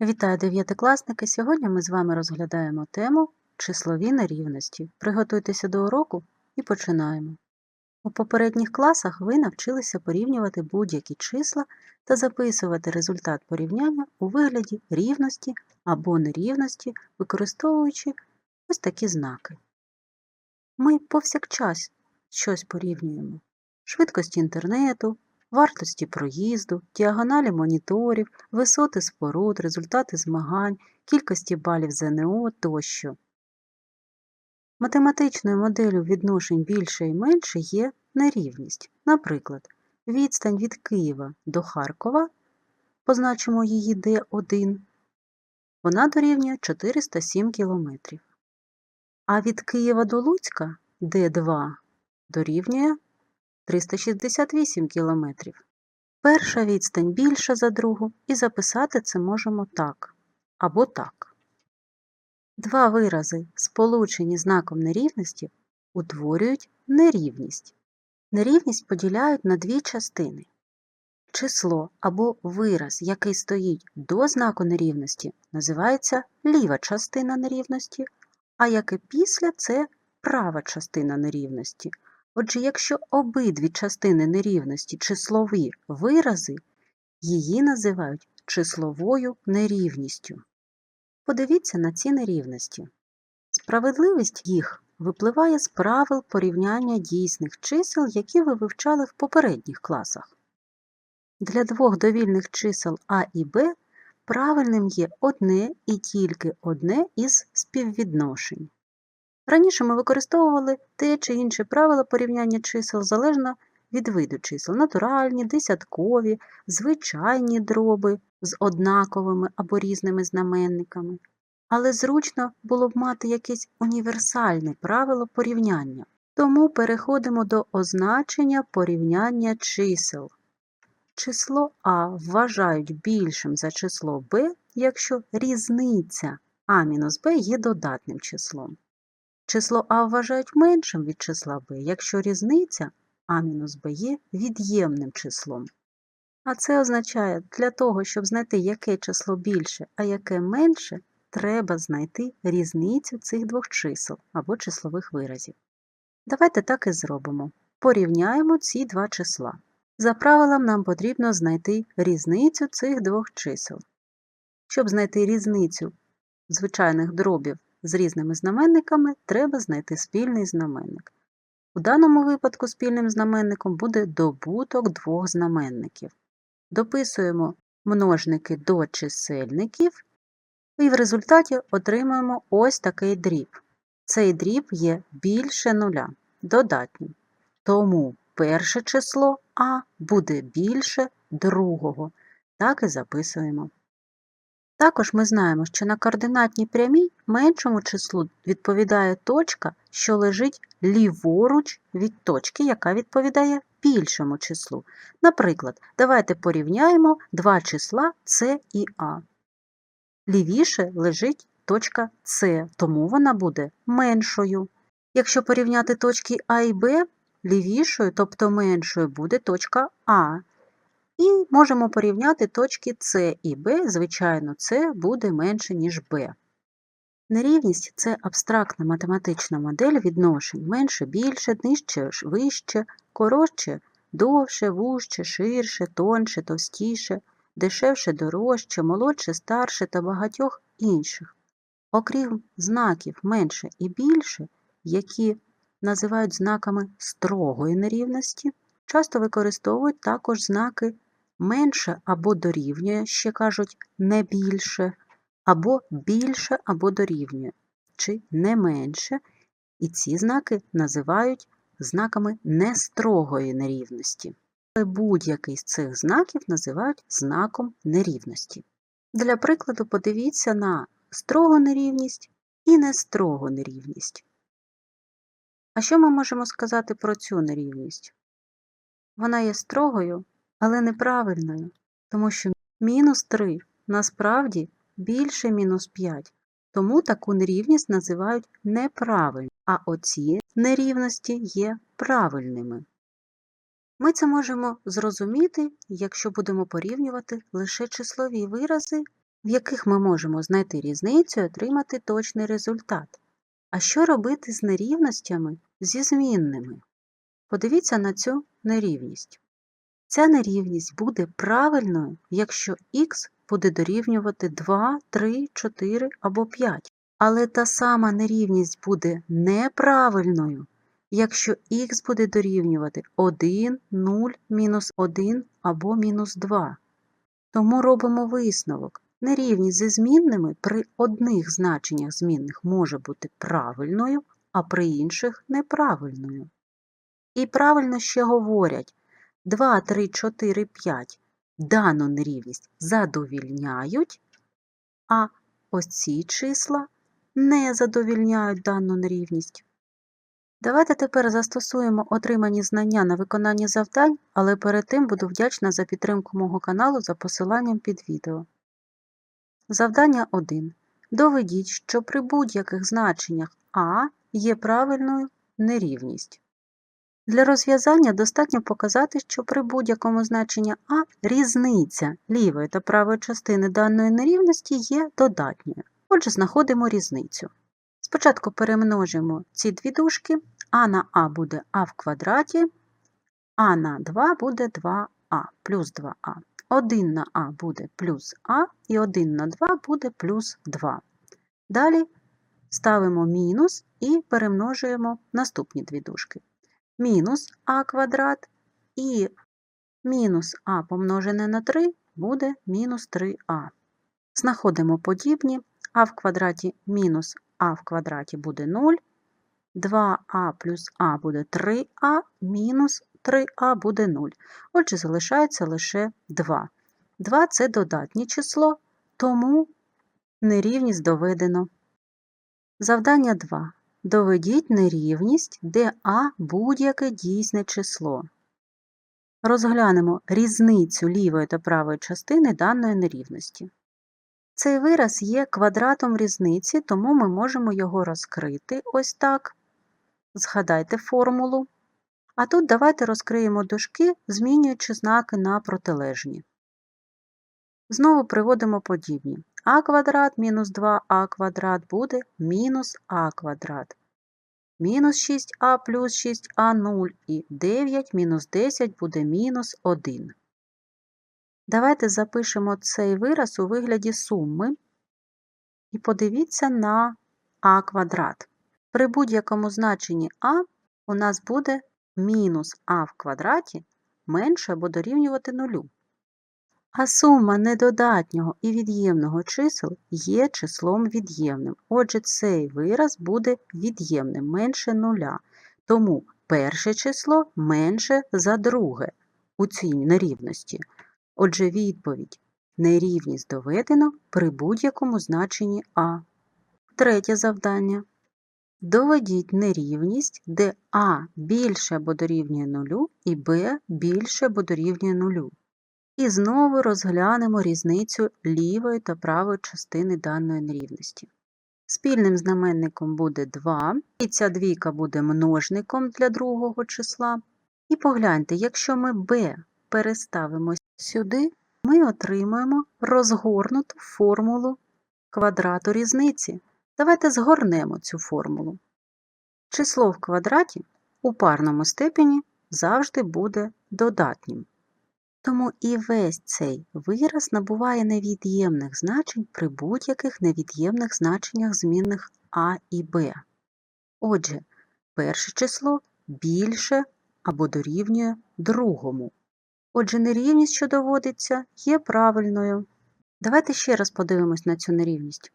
Вітаю дев'ятикласники! Сьогодні ми з вами розглядаємо тему числові нерівності. Приготуйтеся до уроку і починаємо. У попередніх класах ви навчилися порівнювати будь-які числа та записувати результат порівняння у вигляді рівності або нерівності, використовуючи ось такі знаки. Ми повсякчас щось порівнюємо: швидкості інтернету, вартості проїзду, діагоналі моніторів, висоти споруд, результати змагань, кількості балів ЗНО тощо. Математичною моделлю відношень більше і менше є нерівність. Наприклад, відстань від Києва до Харкова, позначимо її D1, вона дорівнює 407 км. А від Києва до Луцька D2 дорівнює 368 км. Перша відстань більша за другу, і записати це можемо так або так. Два вирази, сполучені знаком нерівності, утворюють нерівність. Нерівність поділяють на дві частини. Число або вираз, який стоїть до знаку нерівності, називається ліва частина нерівності, а яке після це права частина нерівності. Отже, якщо обидві частини нерівності числові вирази, її називають числовою нерівністю. Подивіться на ці нерівності. Справедливість їх випливає з правил порівняння дійсних чисел, які ви вивчали в попередніх класах. Для двох довільних чисел А і Б правильним є одне і тільки одне із співвідношень. Раніше ми використовували те чи інше правило порівняння чисел залежно від виду чисел натуральні, десяткові, звичайні дроби з однаковими або різними знаменниками. Але зручно було б мати якесь універсальне правило порівняння. Тому переходимо до означення порівняння чисел. Число А вважають більшим за число Б, якщо різниця А-Б є додатним числом. Число А вважають меншим від числа Б, якщо різниця А-Б є від'ємним числом. А це означає, для того, щоб знайти, яке число більше, а яке менше, треба знайти різницю цих двох чисел або числових виразів. Давайте так і зробимо. Порівняємо ці два числа. За правилом нам потрібно знайти різницю цих двох чисел. Щоб знайти різницю звичайних дробів з різними знаменниками, треба знайти спільний знаменник. У даному випадку спільним знаменником буде добуток двох знаменників. Дописуємо множники до чисельників і в результаті отримаємо ось такий дріб. Цей дріб є більше нуля, додатнім. Тому перше число А буде більше другого. Так і записуємо. Також ми знаємо, що на координатній прямій меншому числу відповідає точка, що лежить ліворуч від точки, яка відповідає більшому числу. Наприклад, давайте порівняємо два числа С і А. Лівіше лежить точка С, тому вона буде меншою. Якщо порівняти точки А і Б, лівішою, тобто меншою, буде точка А. І можемо порівняти точки С і Б, звичайно, С буде менше, ніж Б. Нерівність це абстрактна математична модель відношень менше більше, нижче вище, коротше довше, вужче, ширше, тонше, товстіше, дешевше, дорожче, молодше, старше та багатьох інших. Окрім знаків менше і більше, які називають знаками строгої нерівності, часто використовують також знаки менше або дорівнює, ще кажуть не більше, або більше або дорівнює, чи не менше, і ці знаки називають знаками нестрогої нерівності. Будь-який з цих знаків називають знаком нерівності. Для прикладу, подивіться на строгу нерівність і нестрогу нерівність. А що ми можемо сказати про цю нерівність? Вона є строгою, але неправильною, тому що мінус 3 насправді більше мінус 5, тому таку нерівність називають неправильною, а оці нерівності є правильними. Ми це можемо зрозуміти, якщо будемо порівнювати лише числові вирази в яких ми можемо знайти різницю і отримати точний результат. А що робити з нерівностями зі змінними? Подивіться на цю нерівність. Ця нерівність буде правильною, якщо х буде дорівнювати 2, 3, 4 або 5. Але та сама нерівність буде неправильною, якщо х буде дорівнювати 1, 0, мінус 1 або мінус 2. Тому робимо висновок. Нерівність зі змінними при одних значеннях змінних може бути правильною, а при інших неправильною. І правильно ще говорять 2, 3, 4, 5 дану нерівність задовільняють, а ось ці числа не задовільняють дану нерівність. Давайте тепер застосуємо отримані знання на виконанні завдань, але перед тим буду вдячна за підтримку мого каналу за посиланням під відео. Завдання 1. Доведіть, що при будь-яких значеннях А є правильною нерівність. Для розв'язання достатньо показати, що при будь-якому значенні А різниця лівої та правої частини даної нерівності є додатньою. Отже, знаходимо різницю. Спочатку перемножимо ці дві дужки, а на А буде А в квадраті, а на 2 буде 2а плюс 2а. 1 на А буде плюс А і 1 на 2 буде плюс 2. Далі ставимо мінус і перемножуємо наступні дві дужки. Мінус А квадрат і мінус А помножене на 3 буде мінус 3а. Знаходимо подібні, а в квадраті мінус а в квадраті буде 0, 2а плюс а буде 3а, мінус 3а буде 0. Отже, залишається лише 2. 2 це додатнє число, тому нерівність доведено. Завдання 2. Доведіть нерівність, де а будь-яке дійсне число. Розглянемо різницю лівої та правої частини даної нерівності. Цей вираз є квадратом різниці, тому ми можемо його розкрити ось так. Згадайте формулу. А тут давайте розкриємо дужки, змінюючи знаки на протилежні. Знову приводимо подібні. а квадрат мінус 2а квадрат буде мінус а квадрат. Мінус 6а плюс 6а 0 і 9 мінус 10 буде мінус 1. Давайте запишемо цей вираз у вигляді суми і подивіться на а квадрат. При будь-якому значенні а у нас буде мінус а в квадраті менше або дорівнювати нулю. А сума недодатнього і від'ємного чисел є числом від'ємним. Отже, цей вираз буде від'ємним менше нуля. Тому перше число менше за друге у цій нерівності. Отже, відповідь нерівність доведено при будь-якому значенні А. Третє завдання. Доведіть нерівність, де А більше або дорівнює нулю і Б більше або дорівнює нулю. І знову розглянемо різницю лівої та правої частини даної нерівності. Спільним знаменником буде 2, і ця двійка буде множником для другого числа. І погляньте, якщо ми b переставимо сюди, ми отримаємо розгорнуту формулу квадрату різниці. Давайте згорнемо цю формулу. Число в квадраті у парному степені завжди буде додатнім. Тому і весь цей вираз набуває невід'ємних значень при будь-яких невід'ємних значеннях змінних а і б. Отже, перше число більше або дорівнює другому. Отже, нерівність, що доводиться, є правильною. Давайте ще раз подивимось на цю нерівність.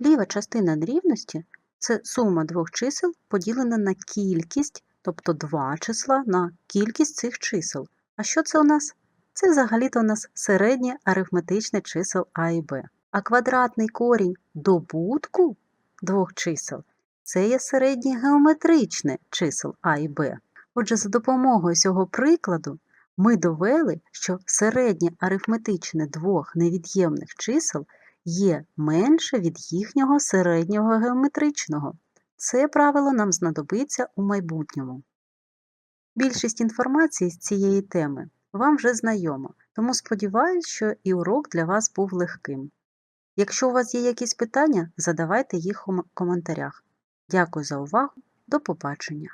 Ліва частина нерівності це сума двох чисел поділена на кількість, тобто два числа на кількість цих чисел. А що це у нас? Це взагалі-то у нас середнє арифметичне чисел А і Б. А квадратний корінь добутку двох чисел це є середнє геометричне чисел А і Б. Отже, за допомогою цього прикладу ми довели, що середнє арифметичне двох невід'ємних чисел є менше від їхнього середнього геометричного. Це правило нам знадобиться у майбутньому. Більшість інформації з цієї теми вам вже знайома, тому сподіваюся, що і урок для вас був легким. Якщо у вас є якісь питання, задавайте їх у коментарях. Дякую за увагу. До побачення!